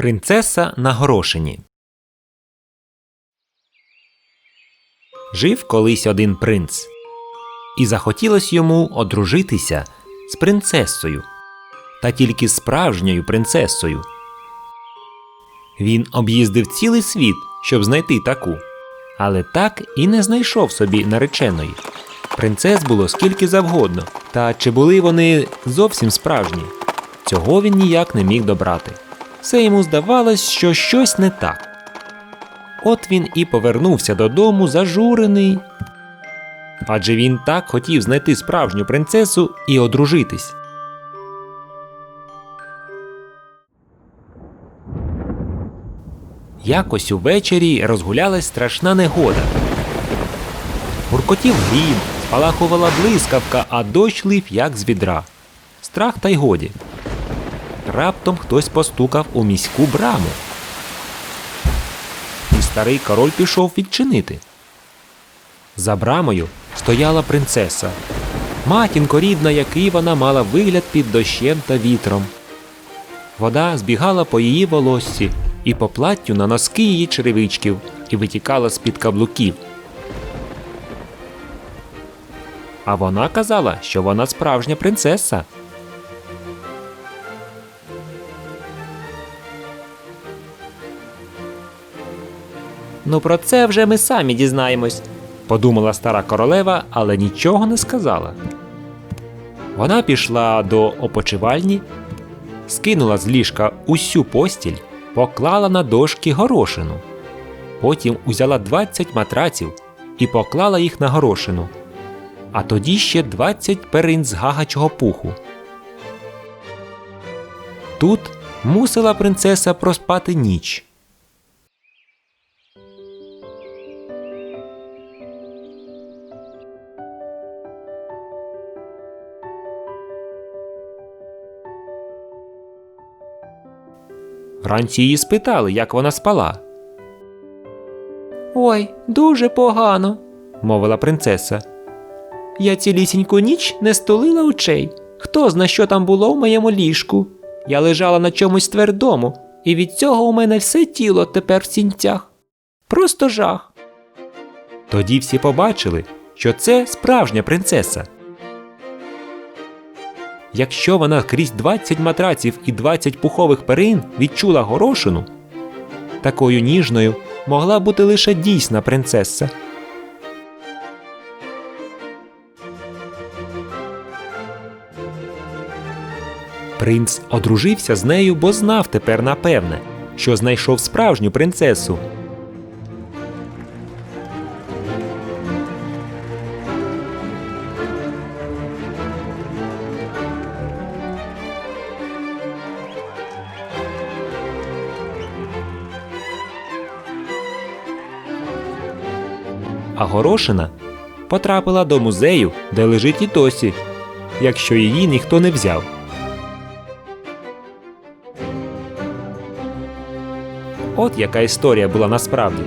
Принцеса на горошині. Жив колись один принц, і захотілось йому одружитися з принцесою, та тільки справжньою принцесою. Він об'їздив цілий світ, щоб знайти таку, але так і не знайшов собі нареченої. Принцес було скільки завгодно, та чи були вони зовсім справжні? Цього він ніяк не міг добрати. Все йому здавалось, що щось не так. От він і повернувся додому зажурений. Адже він так хотів знайти справжню принцесу і одружитись. Якось увечері розгулялась страшна негода. Гуркотів грім, спалахувала блискавка, а дощ лив як з відра. Страх та й годі. Раптом хтось постукав у міську браму. І старий король пішов відчинити. За брамою стояла принцеса. Матінко рідна, який вона мала вигляд під дощем та вітром. Вода збігала по її волоссі і по платтю на носки її черевичків і витікала з-під каблуків. А вона казала, що вона справжня принцеса. Ну, про це вже ми самі дізнаємось, подумала стара королева, але нічого не сказала. Вона пішла до опочивальні, скинула з ліжка усю постіль, поклала на дошки горошину. Потім узяла 20 матраців і поклала їх на горошину, а тоді ще 20 перин з гагачого пуху. Тут мусила принцеса проспати ніч. Вранці її спитали, як вона спала. Ой, дуже погано, мовила принцеса. Я цілісіньку ніч не стулила очей. Хто зна, що там було в моєму ліжку? Я лежала на чомусь твердому, і від цього у мене все тіло тепер в сінцях. Просто жах. Тоді всі побачили, що це справжня принцеса. Якщо вона крізь 20 матраців і 20 пухових перин відчула горошину, такою ніжною могла бути лише дійсна принцеса. Принц одружився з нею, бо знав тепер напевне, що знайшов справжню принцесу. А горошина потрапила до музею, де лежить і досі, якщо її ніхто не взяв. От яка історія була насправді.